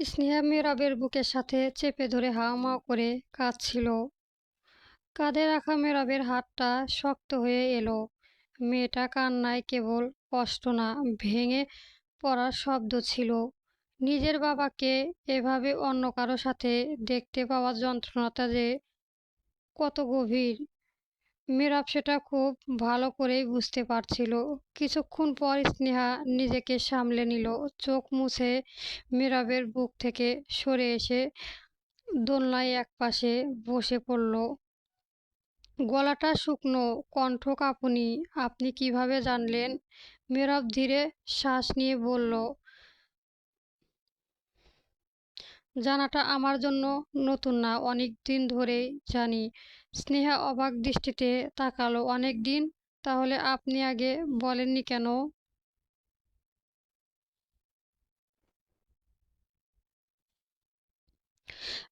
স্নেহা মেরাবের বুকের সাথে চেপে ধরে হাওমাও করে কাঁদছিল। কাঁধে রাখা মেরাবের হাতটা শক্ত হয়ে এলো। মেয়েটা কান্নায় কেবল কষ্ট না, ভেঙে পড়ার শব্দ ছিল। নিজের বাবাকে এভাবে অন্য কারও সাথে দেখতে পাওয়ার যন্ত্রণাটা যে কত গভীর। মেরাব সেটা খুব ভালো করেই বুঝতে পারছিল। কিছুক্ষণ পর স্নেহা নিজেকে সামলে নিল। চোখ মুছে মেরাবের বুক থেকে সরে এসে দোলনায় একপাশে বসে পড়ল। গলাটা শুকনো, কণ্ঠ কাঁপুনি। আপনি কীভাবে জানলেন? মেরাব ধীরে শ্বাস নিয়ে বলল জানাটা আমার জন্য নতুন না। অনেক দিন ধরেই জানি। স্নেহা অবাক দৃষ্টিতে তাকালো। অনেক দিন? তাহলে আপনি আগে বলেননি কেন?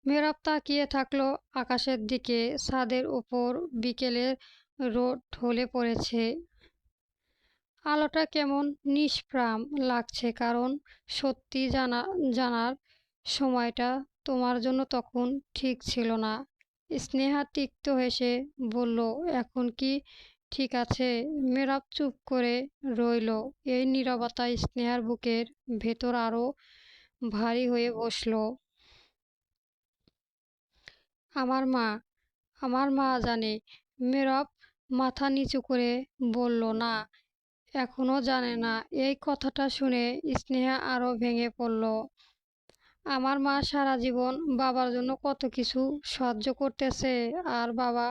মেহরাব তাকিয়ে থাকল আকাশের দিকে। ছাদের উপর বিকেলের রোদ ঢলে পড়েছে। আলোটা কেমন নিষ্প্রাম লাগছে, কারণ সত্যি জানা, জানার সময়টা তোমার জন্য তখন ঠিক ছিল না। স্নেহা তিক্ত হেসে বলল, এখন কি? ঠিক আছে। মেরাব চুপ করে রইল। এই নীরবতা স্নেহার বুকের ভেতর আরও ভারী হয়ে বসল। আমার মা আমার মা জানে। মেরব মাথা নিচু করে বলল, না এখনও জানে না। এই কথাটা শুনে স্নেহা আরও ভেঙে পড়ল। আমার মা সারা জীবন বাবার জন্য কত কিছু সহ্য করতেছে আর বাবা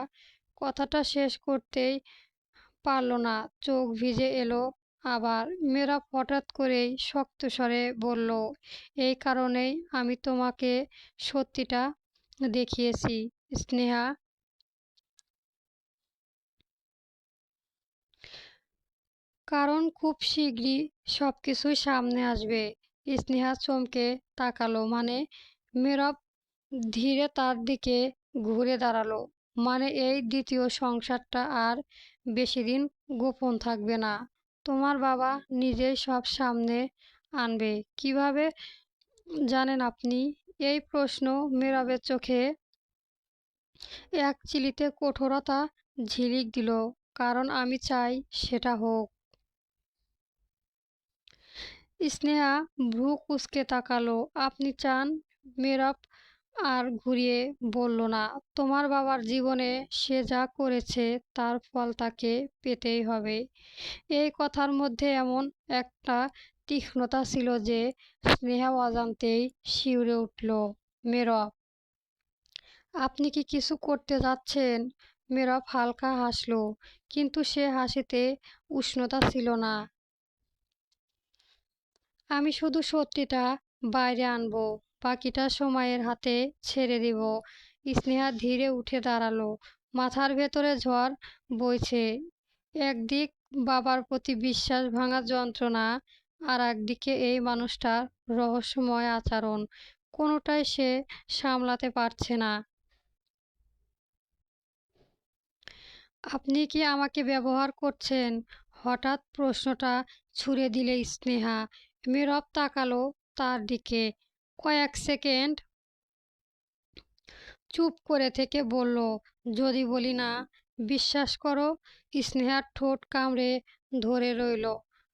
কথাটা শেষ করতেই পারল না। চোখ ভিজে এলো, আবার মেয়েরা হঠাৎ করেই শক্ত স্বরে বলল, এই কারণেই আমি তোমাকে সত্যিটা দেখিয়েছি, স্নেহা। কারণ খুব শীঘ্রই সব কিছুই সামনে আসবে। স্নেহা চমকে তাকালো মানে মেরব ধীরে তার দিকে ঘুরে দাঁড়াল মানে এই দ্বিতীয় সংসারটা আর বেশি দিন গোপন থাকবে না। তোমার বাবা নিজেই সব সামনে আনবে, কীভাবে জানেন আপনি? এই প্রশ্ন মেরাবের চোখে এক চিলিতে কঠোরতা ঝিলিক দিল, কারণ আমি চাই সেটা হোক। স্নেহা ভ্রু কুচকে তাকালো। আপনি চান? মেরাব আর ঘুরিয়ে বলল, না, তোমার বাবার জীবনে সে যা করেছে তার ফল তাকে পেতেই হবে। এই কথার মধ্যে এমন একটা তীক্ষ্ণতা ছিল যে স্নেহা অজান্তেই শিউরে উঠল মেরব আপনি কি কিছু করতে যাচ্ছেন? মেরব হালকা হাসলো, কিন্তু সে হাসিতে উষ্ণতা ছিল না। আমি শুধু সত্যিটা বাইরে আনব, বাকিটা সময়ের হাতে ছেড়ে দিব। স্নেহা ধীরে উঠে দাঁড়াল। মাথার ভেতরে ঝড় বইছে। একদিক বাবার প্রতি বিশ্বাস ভাঙা যন্ত্রণা, আর একদিকে এই মানুষটার রহস্যময় আচরণ। কোনোটাই সে সামলাতে পারছে না। আপনি কি আমাকে ব্যবহার করছেন? হঠাৎ প্রশ্নটা ছুড়ে দিলে স্নেহা। মেরব তাকালো তার দিকে। কয়েক সেকেন্ড চুপ করে থেকে বলল, যদি বলি না, বিশ্বাস করো, স্নেহার ঠোঁট কামড়ে ধরে রইল।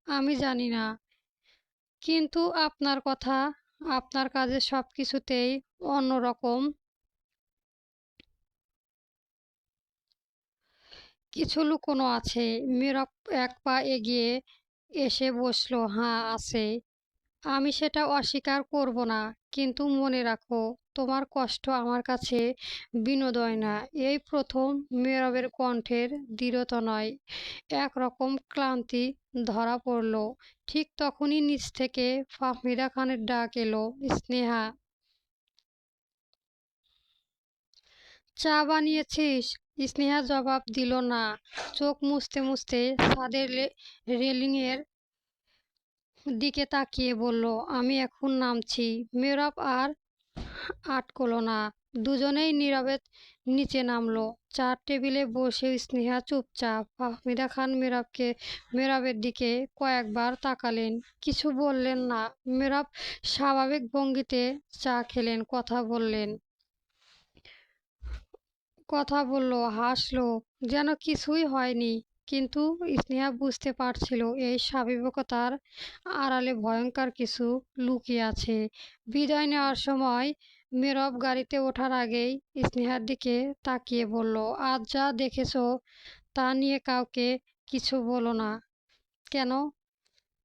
আমি জানি না। কিন্তু আপনার কথা, আপনার কাজে সব কিছুতেই অন্যরকম। কিছু লুকোনো আছে। মেরক এক পা এগিয়ে এসে বসল হাঁ আছে। আমি সেটা অস্বীকার করব না, কিন্তু মনে রাখো, তোমার কষ্ট আমার কাছে বিনোদয় না। এই প্রথম মেরবের কণ্ঠের দৃঢ়তা নয়। একরকম ক্লান্তি ধরা পড়ল। ঠিক তখনই নিচ থেকে ফাহমিদা খানের ডাক এলো, স্নেহা, চা বানিয়েছিস? স্নেহা জবাব দিল না। চোখ মুছতে মুছতে ছাদের রেলিংয়ের দিকে তাকিয়ে বলল, আমি এখন নামছি। মেরব আর আটকলো না। দুজনেই নীরবে নিচে নামলো। চার টেবিলে বসে স্নেহা চুপচাপ। ফাহমিদা খান মেরাবকে মেরাবের দিকে কয়েকবার তাকালেন। কিছু বললেন না। মেরাব স্বাভাবিক ভঙ্গিতে চা খেলেন, কথা বললেন। কথা বলল, হাসলো, যেন কিছুই হয়নি। কিন্তু স্নেহা বুঝতে পারছিল এই স্বাভাবিকতার আড়ালে ভয়ঙ্কর কিছু লুকিয়ে আছে। বিদায় নেওয়ার সময় মেরব গাড়িতে ওঠার আগেই স্নেহার দিকে তাকিয়ে বলল, আজ যা দেখেছ তা নিয়ে কাউকে কিছু বলো না। কেন?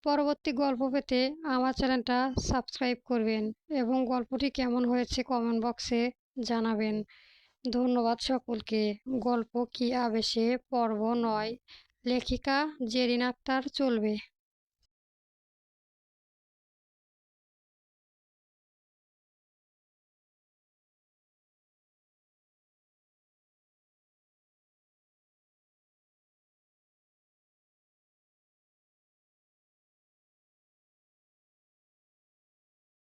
পরবর্তী গল্প পেতে আমার চ্যানেলটা সাবস্ক্রাইব করবেন এবং গল্পটি কেমন হয়েছে কমেন্ট বক্সে জানাবেন। ধন্যবাদ সকলকে। গল্প কি আবেশে পর্ব নয় লেখিকা জেরিন আক্তার চলবে।